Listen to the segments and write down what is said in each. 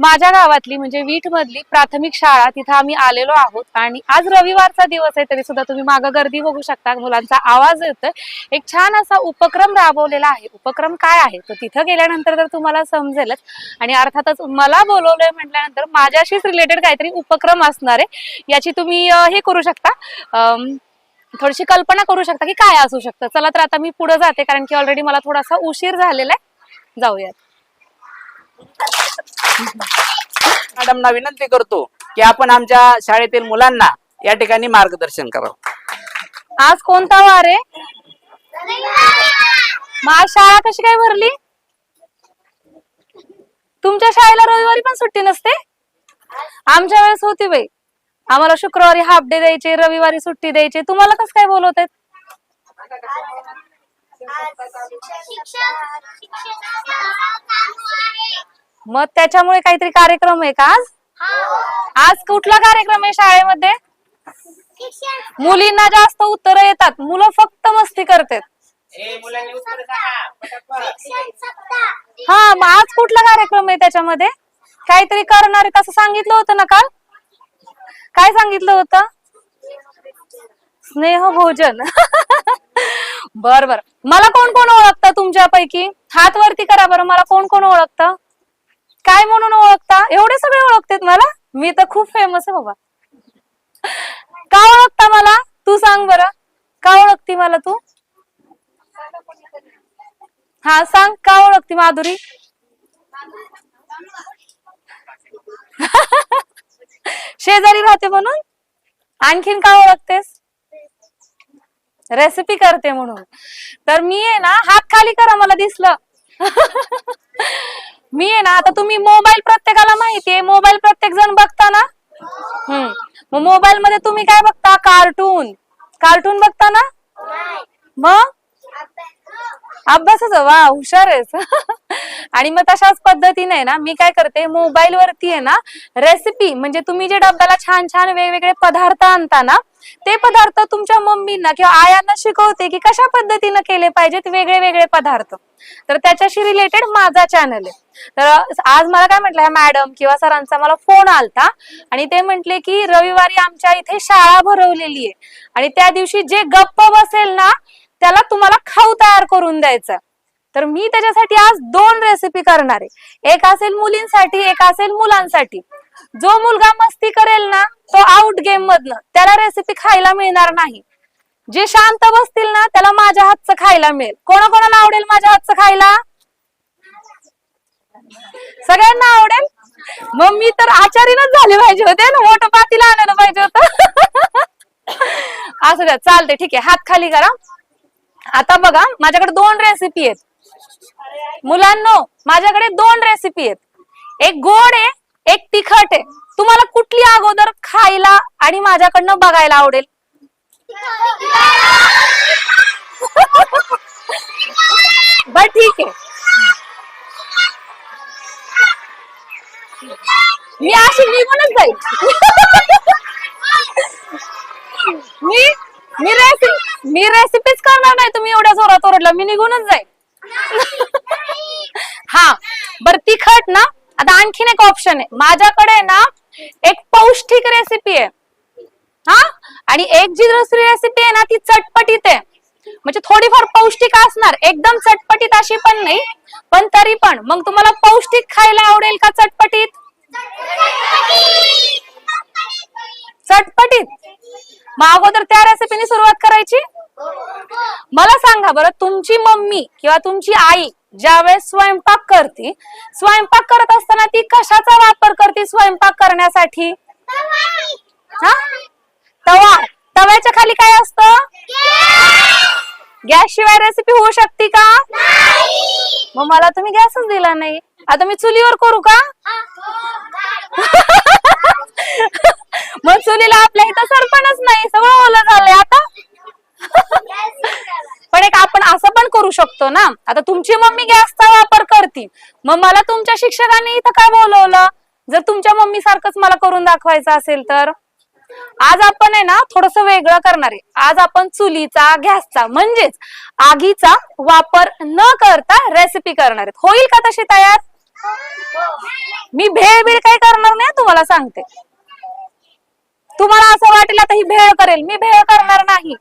माझ्या गावातली म्हणजे वीट मधली प्राथमिक शाळा तिथं आम्ही आलेलो आहोत. आणि आज रविवारचा दिवस आहे तरी सुद्धा तुम्ही मागं गर्दी बघू शकता. मुलांचा आवाज येतोय. एक छान असा उपक्रम राबवलेला आहे. उपक्रम काय आहे? तो तिथं गेल्यानंतर तर तुम्हाला समजेलच. आणि अर्थातच मला बोलवलंय म्हटल्यानंतर माझ्याशीच रिलेटेड काहीतरी उपक्रम असणार आहे. याची तुम्ही हे करू शकता. थोडीशी कल्पना करू शकता की काय असू शकतं. चला तर आता मी पुढे जाते कारण की ऑलरेडी मला थोडासा उशीर झालेला आहे. जाऊयात. मॅडमना विनंती करतो की आपण आमच्या शाळेतील मुलांना या ठिकाणी मार्गदर्शन करावं. आज कोणता वार आहे? मग आज शाळा कशी काय भरली? तुमच्या शाळेला रविवारी पण सुट्टी नसते? आमच्या वेळेस होती बाई. आम्हाला शुक्रवारी हाफ डे द्यायचे रविवारी सुट्टी द्यायची. तुम्हाला कसं काय बोलवत आहेत मग त्याच्यामुळे काहीतरी कार्यक्रम आहे का आज? आज कुठला कार्यक्रम आहे शाळेमध्ये? मुलींना जास्त उत्तर येतात. मुलं फक्त मस्ती करतात. हा मग आज कुठला कार्यक्रम आहे त्याच्यामध्ये? काहीतरी करणार आहे असं सांगितलं होतं ना काल? काय सांगितलं होतं? स्नेह भोजन बर बर. मला कोण कोण ओळखतं तुमच्यापैकी? हात वरती करा बरं. मला कोण कोण ओळखतं? काय म्हणून ओळखता? एवढे सगळे ओळखतेत मला? मी तर खूप फेमस आहे बाबा. का ओळखता मला? तू सांग बर. का ओळखती मला तू? हा सांग. का ओळखती माधुरी? शेजारी राहते म्हणून? आणखीन का ओळखतेस? रेसिपी करते म्हणून. तर मी आहे ना हात खाली करा मला दिसलं. मी आहे ना आता तुम्ही मोबाईल प्रत्येकाला माहितीये मोबाईल प्रत्येक जण बघता ना? हम्म. मग मोबाईल मध्ये तुम्ही काय बघता? कार्टून कार्टून बघता ना? मग? अभ्यासाच वा हुशार आहेस. आणि मग तशाच पद्धतीने आहे ना मी काय करते मोबाईल वरती आहे ना रेसिपी म्हणजे तुम्ही जे डब्याला छान छान वेगवेगळे पदार्थ आणता ना ते पदार्थ तुमच्या मम्मींना किंवा आयांना शिकवते की कशा पद्धतीनं केले पाहिजेत वेगळे वेगळे पदार्थ. तर त्याच्याशी रिलेटेड माझा चॅनल आहे. तर आज मला काय म्हटलं ह्या मॅडम किंवा सरांचा मला फोन आलता आणि ते म्हटले की रविवारी आमच्या इथे शाळा भरवलेली आहे. आणि त्या दिवशी जे गप्प बसेल ना त्याला तुम्हाला खाऊ तयार करून द्यायचं. तर मी त्याच्यासाठी आज दोन रेसिपी करणार आहे. एक असेल मुलींसाठी एक असेल मुलांसाठी. जो मुलगा मस्ती करेल ना तो आउट गेम मधनं त्याला रेसिपी खायला मिळणार नाही. जे शांत बसतील ना त्याला माझ्या हातचं खायला मिळेल. कोणाकोणाला आवडेल माझ्या हातचं खायला? सगळ्यांना आवडेल? मग मी तर आचारीनच झाले पाहिजे होते ना मोठं पातीला आणायला पाहिजे होतं. असं द्या चालते ठीक आहे. हात खाली करा. आता बघा माझ्याकडे दोन रेसिपी आहेत. मुलांनो माझ्याकडे दोन रेसिपी आहेत. एक गोड आहे एक तिखट आहे. तुम्हाला कुठली अगोदर खायला आणि माझ्याकडनं बघायला आवडेल? बर ठीक आहे. मी अशी निघूनच जाईल मी मी रेसिपी मी रेसिपीच करणार नाही तुम्ही एवढ्या जोरात ओरडला. मी निघूनच जाईल हा बर तिखट ना आता आणखीन एक ऑप्शन आहे. माझ्याकडे ना एक पौष्टिक रेसिपी आहे. हा? आणि एक जी दुसरी रेसिपी आहे ना ती चटपटीत आहे. म्हणजे थोडीफार पौष्टिक असणार एकदम चटपटीत अशी पण नाही पण तरी पण. मग तुम्हाला पौष्टिक खायला आवडेल का चटपटीत? चटपटीत. मग अगोदर त्या रेसिपीने सुरुवात करायची. मला सांगा बरं तुमची मम्मी किंवा तुमची आई ज्यावेळेस स्वयंपाक करते स्वयंपाक करत असताना ती कशाचा वापर करते स्वयंपाक करण्यासाठी? हा? तवा तव्याच्या खाली काय असतं? गॅस शिवाय रेसिपी होऊ शकते का? मग मला तुम्ही गॅसच दिला नाही. आता मी चुलीवर करू का? मग चुलीला आपल्या इथं सरपणच नाही सगळं ओलं झालंय आता. पण एक आपण असं पण करू शकतो ना. आता तुमची मम्मी गॅसचा वापर करते. मग मला तुमच्या शिक्षकांनी इथं काय बोलवलं? जर तुमच्या मम्मी सारखंच मला करून दाखवायचं असेल तर? आज आपण आहे ना थोडस वेगळं करणार आहे. आज आपण चुलीचा गॅसचा म्हणजेच आगीचा वापर न करता रेसिपी करणार आहेत. होईल का तशी तयार? मी भेळ बीळ काही करणार नाही तुम्हाला सांगते. तुम्हाला असं वाटेल आता ही भेळ करेल. मी भेळ करणार नाही.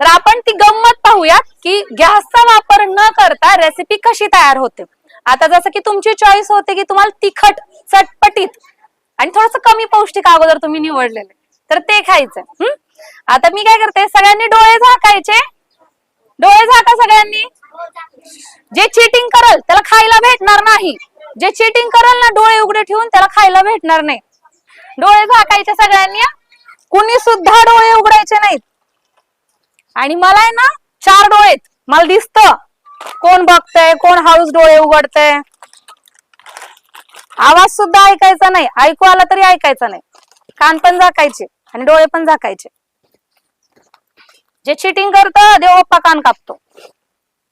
तर आपण ती गंमत पाहूयात की गॅसचा वापर न करता रेसिपी कशी तयार होते. आता जसं की तुमची चॉईस होते की तुम्हाला तिखट चटपटीत आणि थोडस कमी पौष्टिक अगोदर तुम्ही निवडलेले तर ते खायचं आता मी काय करते सगळ्यांनी डोळे झाकायचे. डोळे झाका सगळ्यांनी. जे चिटिंग करल त्याला खायला भेटणार नाही. जे चिटिंग करल ना डोळे उघडे ठेवून त्याला खायला भेटणार नाही. डोळे झाकायचे सगळ्यांनी. कुणी सुद्धा डोळे उघडायचे नाहीत. आणि मला आहे ना चार डोळे मला दिसत. कोण बघतय कोण हळूच डोळे उघडतय. आवाज सुद्धा ऐकायचा नाही. ऐकू आला तरी ऐकायचा नाही. कान पण झाकायचे आणि डोळे पण झाकायचे. जे चिटिंग करत देव बाप्पा कान कापतो.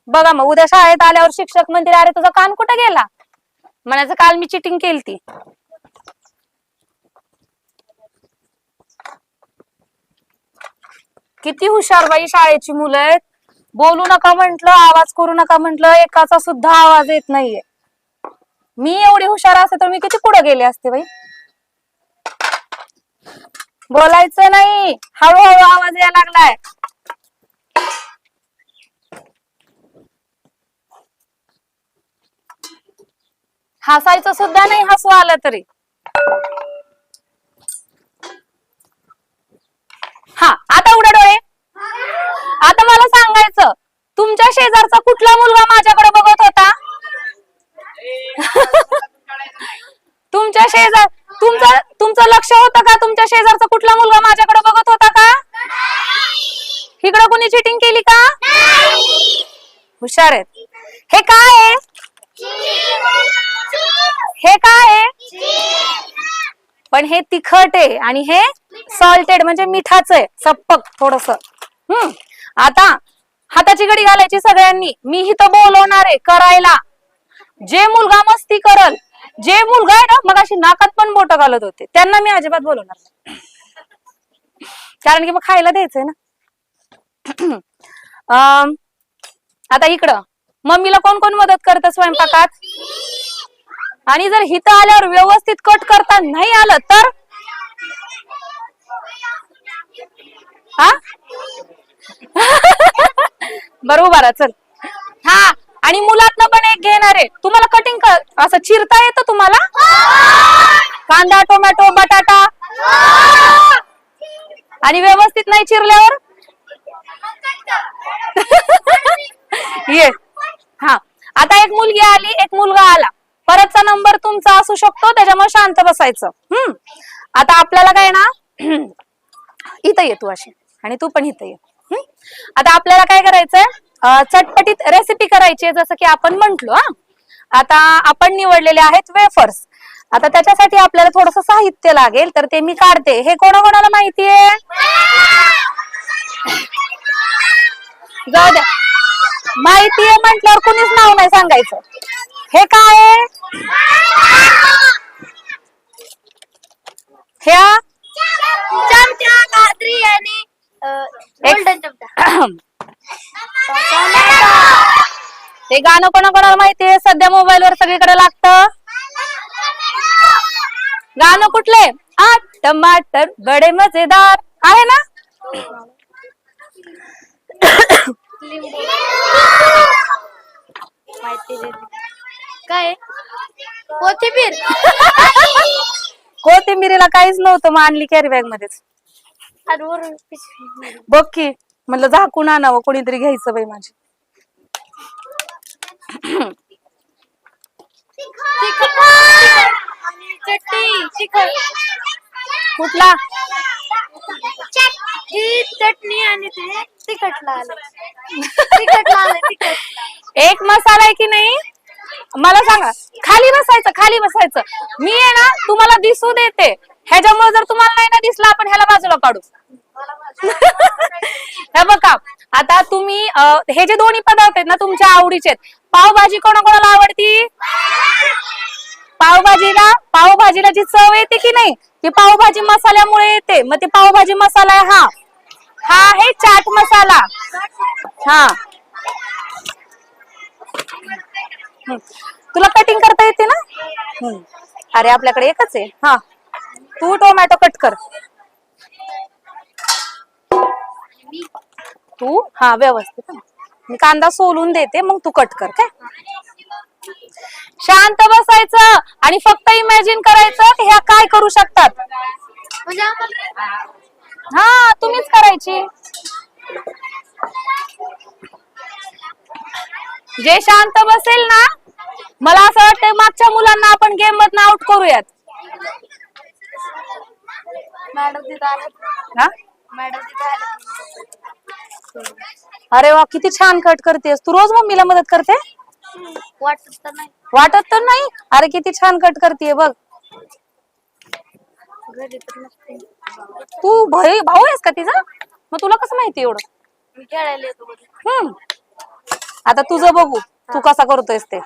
बघा मग उद्या शाळेत आल्यावर शिक्षक म्हणतील अरे तुझा कान कुठे गेला? म्हणायचं काल मी चिटिंग ती किती हुशार बाई शाळेची मुलं आहेत. बोलू नका म्हंटल आवाज करू नका म्हंटल एकाचा सुद्धा आवाज येत नाहीये. मी एवढी हुशार असते तर मी किती पुढे गेले असते बाई? बोलायचं नाही. हळूहळू आवाज यायला लागलाय. हसायचं सुद्धा नाही हसू आलं तरी. हा आता उघडा डोळे. आता मला सांगायचं तुमच्या शेजारचा कुठला मुलगा माझ्याकडे बघत होता? तुमच्या शेजार तुमचं तुमचं लक्ष होतं का? तुमच्या शेजारचा कुठला मुलगा माझ्याकडे बघत होता का? इकडं कोणी चिटिंग केली का? हुशार आहेत. हे काय आहे? हे काय आहे? पण हे तिखट आहे आणि हे सॉल्टेड म्हणजे मिठाचं आहे सप्पक थोडस. हम्म. आता हाताची घडी घालायची सगळ्यांनी. मी इथं बोलवणार आहे करायला. जे मुलगा मस्ती करल जे मुलगा आहे ना मग अशी नाकात पण बोट घालत होते. त्यांना मी अजिबात बोलवणार नाही. कारण की मग खायला द्यायचंय ना. अं, आता इकडं. मम्मीला कोण कोण मदत करत स्वयंपाकात? आणि जर हिथं आल्यावर व्यवस्थित कट करता नाही आलं तर? हा? बरोबर उभा राहा, चल. हा आणि मुलातनं पण एक घेणार आहे. तुम्हाला कटिंग असं चिरता येतं तुम्हाला? कांदा टोमॅटो बटाटा. आणि व्यवस्थित नाही चिरल्यावर? ये. हा. आता एक मुलगी आली एक मुलगा आला. परतचा नंबर तुमचा असू शकतो त्याच्यामुळे शांत बसायचं. हम्म. आता आपल्याला काय ना इथं ये तू अशी. आणि तू पण इथं ये. आता आपल्याला काय करायचंय? चटपटीत रेसिपी करायची आहे जसं की आपण म्हंटलो हा. आता आपण निवडलेले आहेत वेफर्स आता त्याच्यासाठी आपल्याला थोडस साहित्य लागेल तर ते मी काढते. हे कोणाकोणाला माहितीये? जाऊ द्या. माहितीये म्हटल्यावर कुणीच नाव नाही सांगायचं. हे काय आहे? ह्या? चमचा आणि गोल्डन ते गाणं कोणाकोणाला माहितीये? सध्या मोबाईल वर सगळीकडे लागतं. गाणं कुठले? आ टमाटर बडे मजेदार. आहे ना. काय? कोथिंबीर. कोथिंबिरीला काहीच नव्हतं मग आणली कॅरी बॅग मध्येच. आणि वरून पिशवी. बघ की म्हणलं झाकून आणावं कोणीतरी घ्यायचं बाई माझी. तिखट आणि चटणी तिखट कुठला ही चटणी आणि ते तिखट लाल तिखट लाल तिखट. एक मसाला आहे की नाही? मला सांगा खाली बसायचं खाली बसायचं. मी आहे ना तुम्हाला दिसू देते. ह्याच्यामुळे जर तुम्हाला नाही ना दिसला आपण ह्याला बाजूला काढू. हे बघा आता तुम्ही हे जे दोन्ही पदार्थ आहेत ना तुमच्या आवडीचे आहेत. पावभाजी कोणाकोणाला आवडती? पावभाजीला? पावभाजीला जी चव येते की नाही ती पावभाजी मसाल्यामुळे येते. मग ते पावभाजी मसाला आहे हा. हा आहे चाट मसाला. हा. तुला कटिंग करता येते ना? अरे आपल्याकडे एकच आहे. हा. तू टोमॅटो कट कर. तू? हा व्यवस्थित. मी कांदा सोलून देते मग तू कट कर काय? शांत बसायचं आणि फक्त इमॅजिन करायचं ह्या काय करू शकतात. हा तुम्हीच करायची. जे शांत बसेल ना मला असं वाटतं मागच्या मुलांना आपण गेम मधनं आउट करूयात. मॅडम तिथं आले हा? मॅडम तिथं आले अरे वा किती छान कट करतेस. तू रोज मम्मीला मदत करते? वाटत तर नाही. वाटत तर नाही? अरे किती छान कट करते बघ. घरी तर नसते. तू भाई भाऊ आहेस का तिचा? मग तुला कसं माहिती एवढं? मी खेळायला येतो घरी. हम्म. आता तुझं बघू. तू कसा करतोयस ते?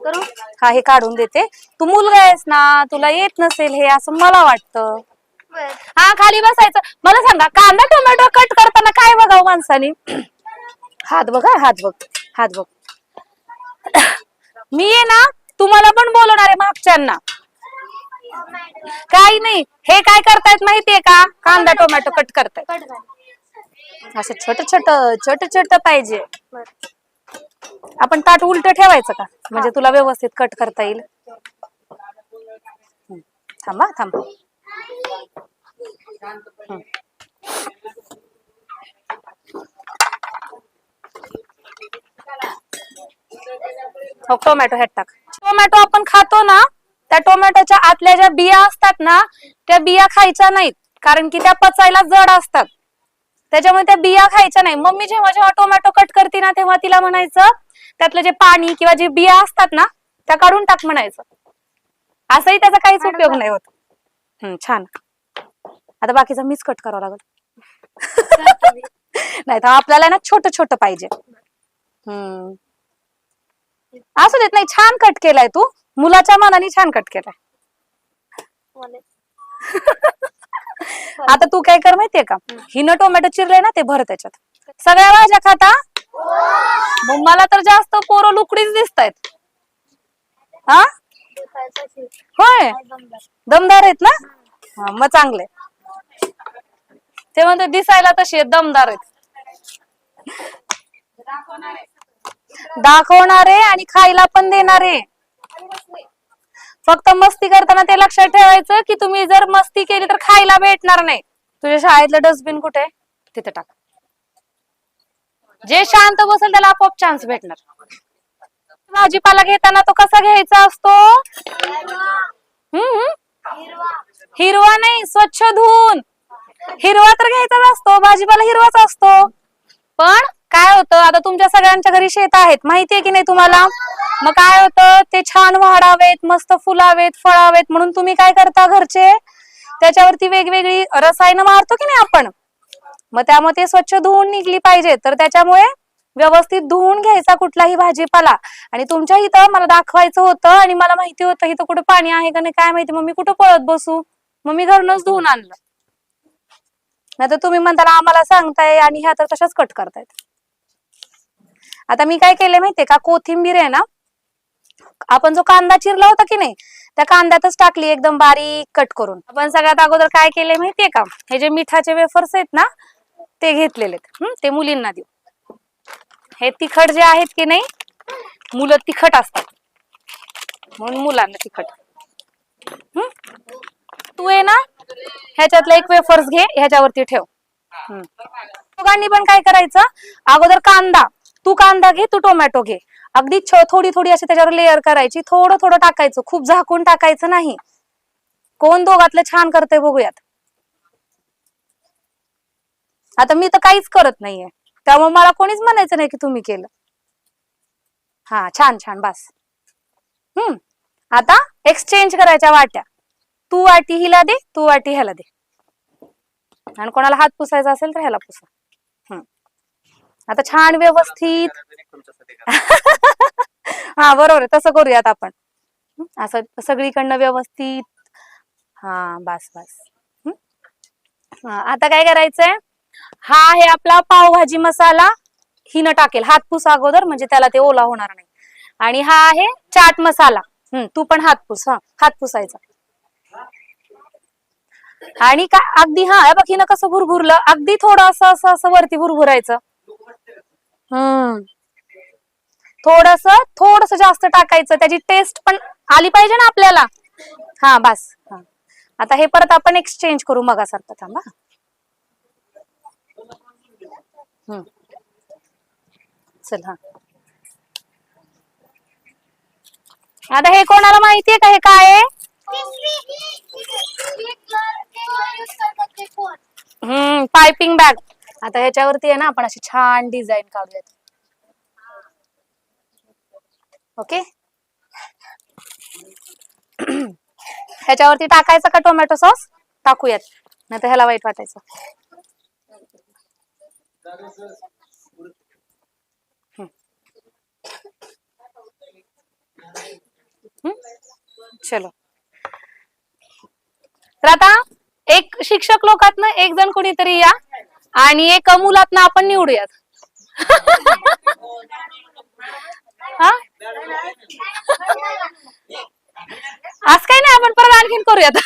करू हा हे काढून देते. तू मुलगा आहेस ना तुला येत नसेल हे असं मला वाटतं. बर हा खाली बसायचं. मला सांगा कांदा टोमॅटो कट करताना काय बघावं माणसाने? हात बघ हा, हात बघ हात बघ. मी आहे ना तुम्हाला पण बोलवणार आहे मागच्यांना. काही नाही. हे काय करतायत माहितीये का? कांदा टोमॅटो कट करतायत. कट असं छोट छोट छोट छोट पाहिजे. बर आपण ताट उलट ठेवायचं का? म्हणजे तुला व्यवस्थित कट करता येईल. थांबा थांबा. थांब हो, टोमॅटो ह्यात टाक. टोमॅटो आपण खातो ना त्या टोमॅटोच्या आतल्या ज्या बिया असतात ना त्या बिया खायच्या नाहीत. कारण की त्या पचायला जड असतात. त्याच्यामुळे त्या बिया खायच्या नाही. मम्मी जेव्हा जेव्हा टोमॅटो कट करते ना तेव्हा तिला म्हणायचं त्यातलं जे पाणी किंवा जे बिया असतात ना त्या काढून टाक म्हणायचं. असंही त्याचा काहीच उपयोग नाही होत. छान. आता बाकीचा मीच कट करावं लागल. नाही तर आपल्याला ना छोट छोट पाहिजे. हम्म. असू देत नाही छान कट केलाय तू. मुलाच्या मनाने छान कट केलाय. आता तू काय कर माहितीये का? हिनं टोमॅटो चिरलंय ना ते भर त्याच्यात सगळ्या भाज्या खाता मग मला तर जास्त पोरं लुकडीच दिसतायत. हा. होय. दमदार आहेत ना? हा मग चांगले ते म्हणते दिसायला तशी आहेत दमदार आहेत. दाखवणारे आणि खायला पण देणारे. फक्त मस्ती करताना ते लक्षात ठेवायचं की तुम्ही जर मस्ती केली तर खायला भेटणार नाही. तुझ्या शाळेतलं डस्टबिन कुठे तिथे टाक. जे शांत बसेल त्याला आपोआप चान्स भेटणार. भाजीपाला घेताना तो कसा घ्यायचा असतो? हम्म. हिरवा नाही स्वच्छ धुवून. हिरवा तर घ्यायचाच असतो भाजीपाला हिरवाच असतो. पण काय होतं? आता तुमच्या सगळ्यांच्या घरी शेत आहेत. माहितीये की नाही तुम्हाला? मग काय होतं? ते छान वाढावेत मस्त फुलावेत फळावेत. म्हणून तुम्ही काय करता घरचे? त्याच्यावरती वेगवेगळी रसायनं मारतो की नाही आपण? मग त्यामुळे ते स्वच्छ धुवून निघली पाहिजे. तर त्याच्यामुळे व्यवस्थित धुवून घ्यायचा कुठलाही भाजीपाला. आणि तुमच्या इथं मला दाखवायचं होतं आणि मला माहिती होतं इथं कुठं पाणी आहे का नाही काय माहिती. मग मी कुठं पळत बसू? मग मी घरूनच धुवून आणलं. नाही तर तुम्ही म्हणताना आम्हाला सांगताय आणि ह्या तर तशाच कट करतायत. आता मी काय केलंय माहितीये का? कोथिंबीर आहे ना आपण जो कांदा चिरला होता की नाही त्या कांद्यातच टाकली एकदम बारीक कट करून. आपण सगळ्यात अगोदर काय केलंय माहितीये का? हे जे मिठाचे वेफर्स आहेत ना ते घेतलेले आहेत. ते मुलींना देऊ. हे तिखट जे आहेत की नाही मुलं तिखट असतात. म्हणून मुलांना तिखट. तू आहे ना ह्याच्यातलं एक वेफर्स घे ह्याच्यावरती ठेव. हम्म. दोघांनी पण काय करायचं? अगोदर कांदा तू कांदा घे तू टोमॅटो घे. अगदी थोडी थोडी अशी त्याच्यावर लेअर करायची थोडं थोडं टाकायचं खूप झाकून टाकायचं नाही. कोण दोघातलं छान करतंय बघूयात. आता मी तर काहीच करत नाहीये. त्यामुळे मला कोणीच म्हणायचं नाही की तुम्ही केलं. हा छान छान बस. हम्म आता एक्सचेंज करायच्या वाट्या. तू वाटी हिला दे तू वाटी ह्याला दे. आणि कोणाला हात पुसायचा असेल तर ह्याला पुसा. आता छान व्यवस्थित. हा बरोबर आहे. तसं करूयात आपण. असं सगळीकडनं व्यवस्थित. हा बस बस. हम्म. आता काय करायचंय? हा आहे आपला पावभाजी मसाला. हिनं टाकेल. हातपूस अगोदर म्हणजे त्याला ते ओला होणार नाही. आणि हा आहे चाट मसाला. हम्म तू पण हातपूस हा हातपुसायचा आणि का अगदी हा बघ हिनं कसं भुरभुरलं. अगदी थोडं असं असं असं वरती भुरभुरायचं. हम्म. थोडस थोडस जास्त टाकायचं त्याची टेस्ट पण आली पाहिजे ना आपल्याला. हा बस. हा. आता हे परत आपण एक्सचेंज करू मगासारखं थांबा. हम्म. चल हा. आता हे कोणाला माहितीये का हे काय आहे? हम्म पायपिंग बॅग आता ह्याच्यावरती आहे ना आपण अशी छान डिझाईन काढूयात. ओके ह्याच्यावरती टाकायचं का टोमॅटो सॉस टाकूयात. नाही तर ह्याला वाईट वाटायचं. चलो. तर आता एक शिक्षक लोकातनं एक जण कोणीतरी या. आणि एक मुलातनं आपण निवडूयात. हा? आज काही नाही आपण परत आणखीन करूयात.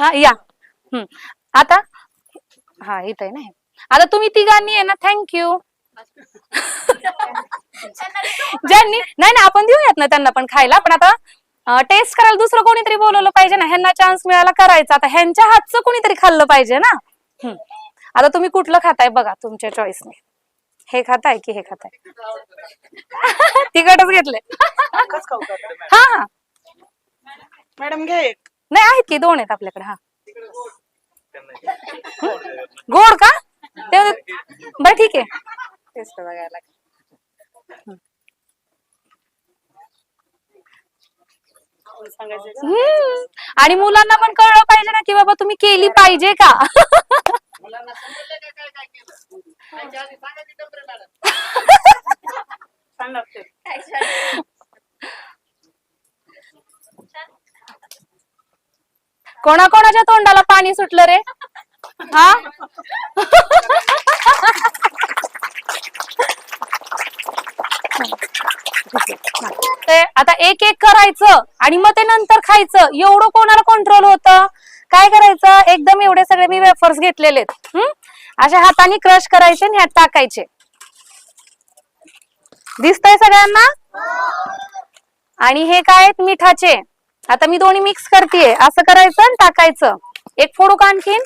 हा या. हम्म. आता? हा इथं आहे ना आता तुम्ही तिघांनी आहे ना थँक्यू ज्यांनी नाही ना आपण देऊयात ना त्यांना पण खायला. पण आता टेस्ट करायला दुसरं कोणीतरी बोलवलं पाहिजे ना. ह्यांना चान्स मिळाला करायचा. आता ह्यांच्या हातचं कोणीतरी खाल्लं पाहिजे ना. आता तुम्ही कुठलं खाताय बघा तुमच्या चॉईसने हे खाताय की हे खाताय? तिकटच घेतले हा हा. मॅडम घे. नाही आहेत की दोन आहेत आपल्याकडे हा. गोड का? ते बरं ठीक आहे टेस्ट बघायला सांगायचं का? हम्म. आणि मुलांना पण कळलं पाहिजे ना की बाबा तुम्ही केली पाहिजे का? सांगा ते. कोणाकोणाच्या तोंडाला पाणी सुटलं रे? हा? ते आता एक एक करायचं आणि मग ते नंतर खायचं. एवढं कोणाला कंट्रोल होतं? काय करायचं? एकदम एवढे सगळे मी वेफर्स घेतलेले अशा हाताने क्रश करायचे आणि ह्यात टाकायचे. दिसतंय सगळ्यांना? आणि हे काय आहेत? मिठाचे. आता मी दोन्ही मिक्स करतेय. असं करायचं आणि टाकायचं. एक फोडू का आणखीन.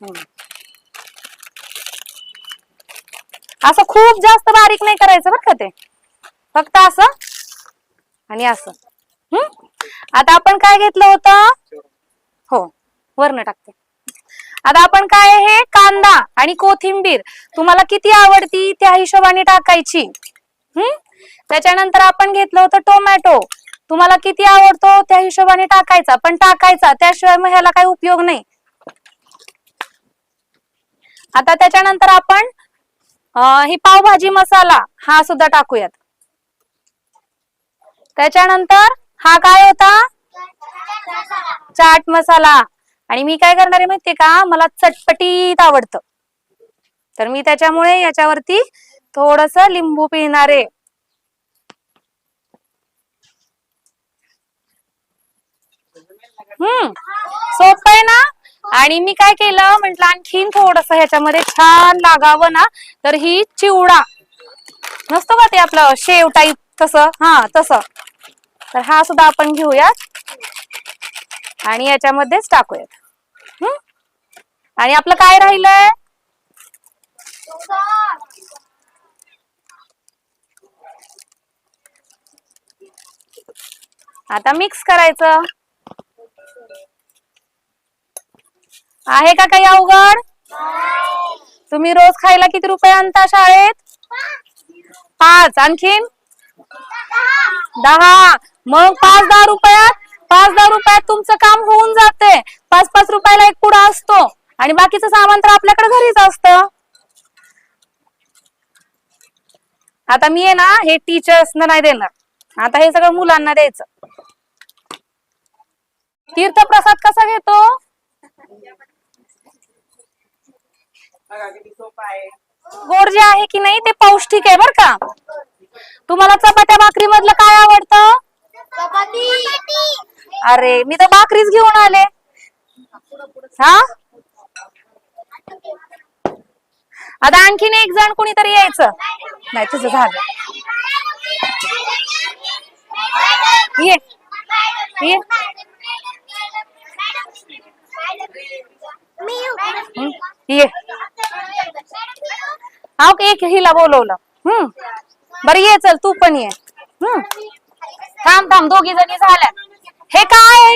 हम्म. असं खूप जास्त बारीक नाही करायचं बरं का ते. फक्त असं आणि असं. हम्म आता आपण काय घेतलं होतं? हो वरण टाकते. आता आपण काय हे कांदा आणि कोथिंबीर. तुम्हाला किती आवडती त्या हिशोबाने टाकायची. हम्म त्याच्यानंतर आपण घेतलं होतं टोमॅटो. तुम्हाला किती आवडतो त्या हिशोबाने टाकायचा. पण टाकायचा त्याशिवाय मग ह्याला काही उपयोग नाही. आता त्याच्यानंतर आपण ही पावभाजी मसाला हा सुद्धा टाकूयात. त्याच्यानंतर हा काय होता? चाट मसाला. आणि मी काय करणार आहे माहितीये का? मला चटपटीत आवडतं. तर मी त्याच्यामुळे याच्यावरती थोडस लिंबू पिणार आहे. हम्म सोपं आहे ना? आणि मी काय केलं म्हंटल आणखीन थोडस ह्याच्यामध्ये छान लागावं ना तर ही चिवडा. नसतो का ते आपलं शेव टाईप तसं? हा तसं. तर हा सुद्धा आपण घेऊयात. आणि याच्यामध्येच टाकूयात. हम्म आणि आपलं काय राहिलंय? आता मिक्स करायचं. आहे का काही अवघड? तुम्ही रोज खायला किती रुपये आणता शाळेत? पाच. आणखीन? दहा. मग पाच दहा रुपयात? पाच दहा रुपयात तुमचं काम होऊन जाते. पाच पाच रुपयाला एक पुडा असतो. आणि बाकीचं सामान तर आपल्याकडे घरीच असतं. आता मी आहे ना हे टीचर्स नाही देणार. आता हे सगळं मुलांना द्यायचं. तीर्थप्रसाद कसा घेतो? बघा किती सोपं आहे गोड जे आहे की नाही ते पौष्टिक आहे बर का? तुम्हाला चपात्या भाकरी मधलं काय आवडतं? अरे मी तर भाकरीच घेऊन आले. हा? आता आणखीन एक जण कोणीतरी यायचं. नाही तुझं झालं. ये. ये. हं, ये. हा एक हिला बोलवलं. हम्म बरं ये चल तू पण ये. हम्म थांब थांब दोघी जणी झाल्या. हे काय?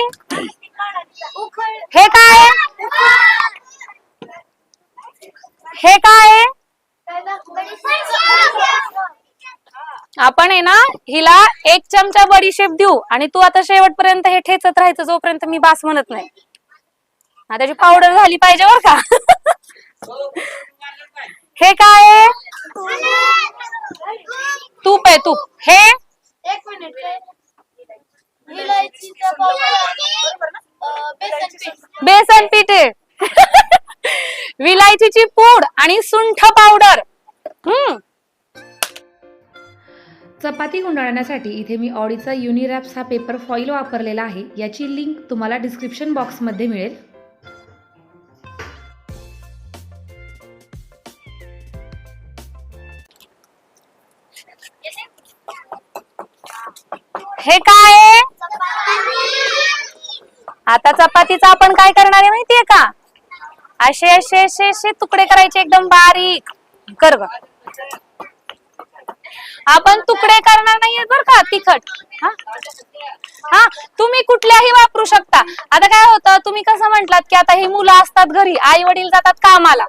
हे काय? हे काय? आपण आहे ना हिला एक चमचा बडीशेप देऊ आणि तू आता शेवटपर्यंत हे ठेचत राहायचं जोपर्यंत मी बास म्हणत नाही. हा, त्याची पावडर झाली पाहिजे बर का. हे काय आहे? तूप आहे तूप. हे? एक मिनिट विलायचीचं पावडर, अं, बेसन पीठ बेसन पीठ आहे. विलायचीची पूड आणि सुंठ पावडर हम्म. चपाती गुंडाळण्यासाठी इथे मी ऑडीचा युनिरॅप्स हा पेपर फॉईल वापरलेला आहे. याची लिंक तुम्हाला डिस्क्रिप्शन बॉक्समध्ये मिळेल. हे काय आता चपातीचा आपण काय करणार आहे माहितीये का? असे असे असे असे तुकडे करायचे एकदम बारीक. कर ग. आपण तुकडे करणार नाहीये बर का तिखट. हा? हा? तुम्ही कुठल्याही वापरू शकता. आता काय होतं तुम्ही कसं म्हंटलात की आता ही मुलं असतात घरी आई वडील जातात कामाला.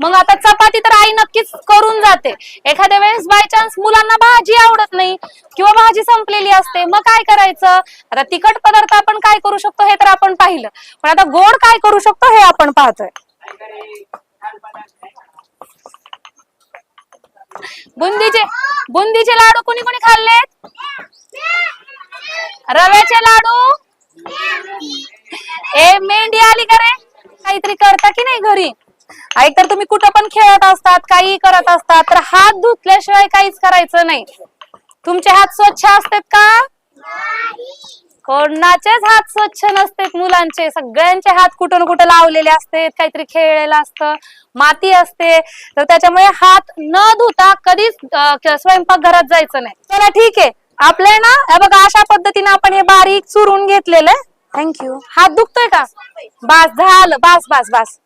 मग आता चपाती तर आई नक्कीच करून जाते. एखाद्या वेळेस बाय चान्स मुलांना भाजी आवडत नाही किंवा भाजी संपलेली असते मग काय करायचं? आता तिखट पदार्थ आपण काय करू शकतो हे तर आपण पाहिलं. पण आता गोड काय करू शकतो हे आपण पाहतोय. बुंदीचे बुंदीचे लाडू कोणी कोणी खाल्लेत? रव्याचे लाडू? ए मेंढी आली का रे? काहीतरी करता की नाही घरी? ऐकतर तुम्ही कुठं पण खेळत असतात काही करत असतात तर हात धुतल्याशिवाय काहीच करायचं नाही. तुमचे हात स्वच्छ असतात का? कोणाचेच हात स्वच्छ नसतात मुलांचे. सगळ्यांचे हात कुठं ना कुठं लावलेले असतात. काहीतरी खेळलेलं असतं. माती असते. तर त्याच्यामुळे हात न धुता कधीच स्वयंपाक घरात जायचं नाही. चला ठीक आहे. आपले ना हे बघा अशा पद्धतीने आपण हे बारीक चुरून घेतलेलं थँक्यू हात दुखतोय का? बास झालं. बास बास बास.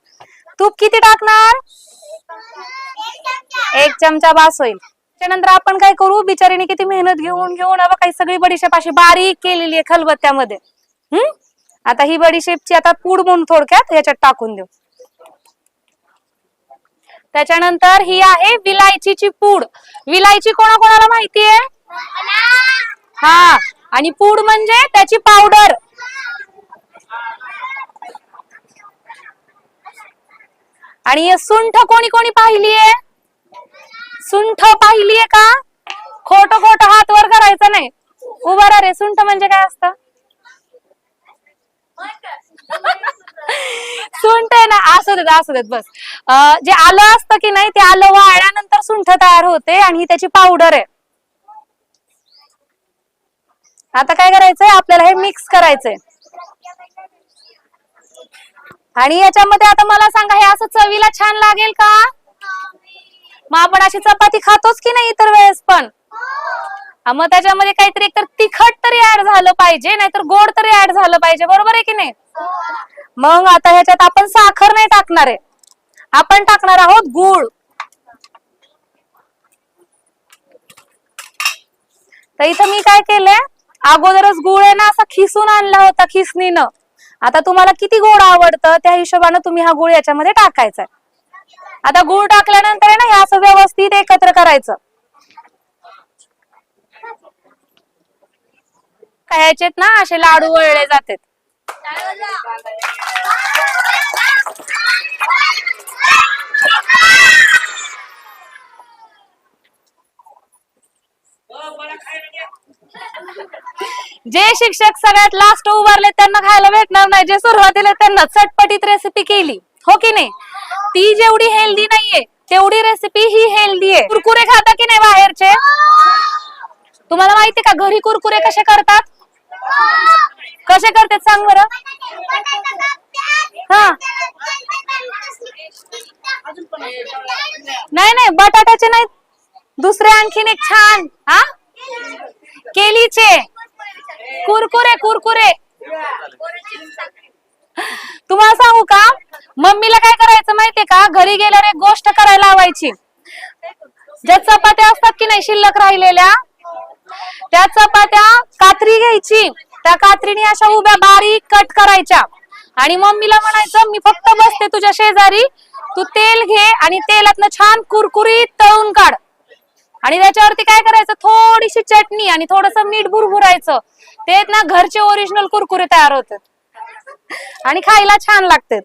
तूप किती टाकणार? एक चमचा बास होईल. त्यानंतर आपण काय करू? बिचारीने किती मेहनत घेऊन घेऊन अब काही सगळी बडीशेप अशी बारीक केलेली आहे खलबत्त्यामध्ये. हम्म आता ही बडीशेपची आता पूड म्हणून थोडक्यात याच्यात टाकून देऊ. त्याच्यानंतर ही आहे विलायचीची पूड. विलायची कोणाकोणाला माहितीये हा आणि पूड म्हणजे त्याची पावडर. आणि सुंठ कोणी कोणी पाहिलीये सुंठ पाहिलीये का? खोट खोट हात वर करायचं नाही. उभा रे सुंठ म्हणजे काय असतं? सुंठ आहे ना असू देत असू देत बस. जे आलं असतं की नाही ते आलं वाळल्यानंतर सुंठ तयार होते आणि ही त्याची पावडर आहे. आता काय करायचंय? आपल्याला हे मिक्स करायचंय. आणि याच्यामध्ये आता मला सांगा हे असं चवीला छान लागेल का? मग आपण अशी चपाती खातोच की नाही इतर वेळेस पण? मग त्याच्यामध्ये काहीतरी एकतर तिखट तरी ऍड झालं पाहिजे नाहीतर गोड तरी ऍड झालं पाहिजे बरोबर आहे की नाही? मग आता ह्याच्यात आपण साखर नाही टाकणार आहे. आपण टाकणार आहोत गुळ. तर इथं मी काय केलंय? अगोदरच गुळ आहे ना असा खिसून आणला होता खिसणीनं. आता तुम्हाला किती गोड आवडतं त्या हिशोबानं तुम्ही हा गुळ याच्यामध्ये टाकायचा आता गुळ टाकल्यानंतर आहे ना हे असं व्यवस्थित एकत्र करायचं. काय ना असे लाडू वळले जातात. जे शिक्षक सगळ्यात लास्ट उभारले त्यांना खायला भेटणार नाही. जे सुरुवातीला त्यांना चटपटीत रेसिपी केली. हो की नाही? ती जेवढी हेल्दी नाहीये तेवढी रेसिपी ही हेल्दी आहे. कुरकुरे खाता की नाही बाहेरचे? तुम्हाला माहिती का घरी कुरकुरे कसे करतात? कसे करतात सांग बर. हा. नाही नाही बटाट्याचे नाही. दुसरे आणखीन एक छान हा? केलीचे. कुरकुरे कुरकुरे. तुम्हाला सांगू का? मम्मीला काय करायचं माहितीये का? घरी गेल्यावर एक गोष्ट करायला लावायची. ज्या चपात्या असतात की नाही शिल्लक राहिलेल्या त्या चपात्या कात्री घ्यायची. त्या कात्रीने अशा उभ्या बारीक कट करायच्या. आणि मम्मीला म्हणायचं मी फक्त बसते तुझ्या शेजारी. तू तेल घे आणि तेलातनं छान कुरकुरीत तळून काढ. आणि त्याच्यावरती काय करायचं? थोडीशी चटणी आणि थोडस मीठ भुरभुरायचं. ते ना घरचे ओरिजिनल कुरकुरे तयार होतात. आणि खायला छान लागतात.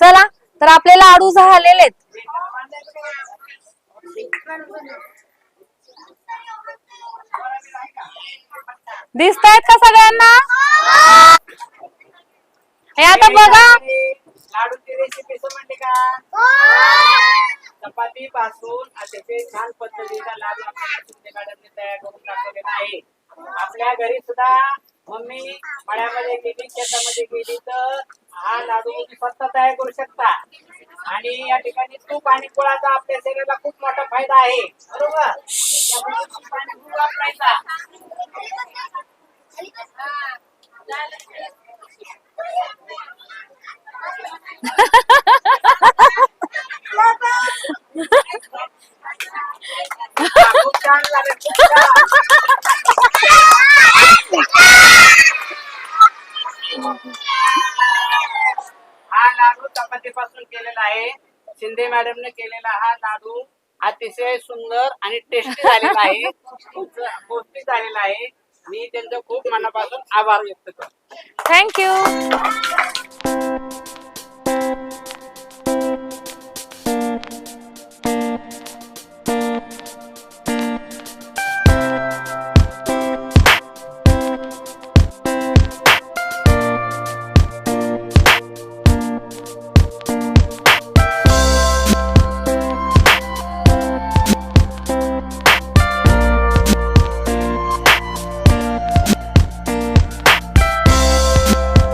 चला तर आपले लाडू झालेले दिसत आहेत का सगळ्यांना? हे आता बघा. लाडूची रेसिपी समजली का? चपाती पासून अतिशय छान पद्धतीचा लाडू आपल्याला तुमच्या मॅडमने तयार करून दाखवलेला आहे. आपल्या घरी सुद्धा मम्मी मळ्यामध्ये गेली शेतामध्ये गेली तर हा लाडू स्वतः तयार करू शकता. आणि या ठिकाणी तूप आणि गुळाचा आपल्या शरीराला खूप मोठा फायदा आहे. बरोबर? त्यामुळे तूप आणि गुळ वापरायचा खूप छान. हा लाडू चपातीपासून केलेला आहे शिंदे मॅडमने केलेला हा लाडू अतिशय सुंदर आणि टेस्टी झालेला आहे. गोष्टी पौष्टिक झालेला आहे. मी त्यांचं खूप मनापासून आभार व्यक्त करतो. थँक्यू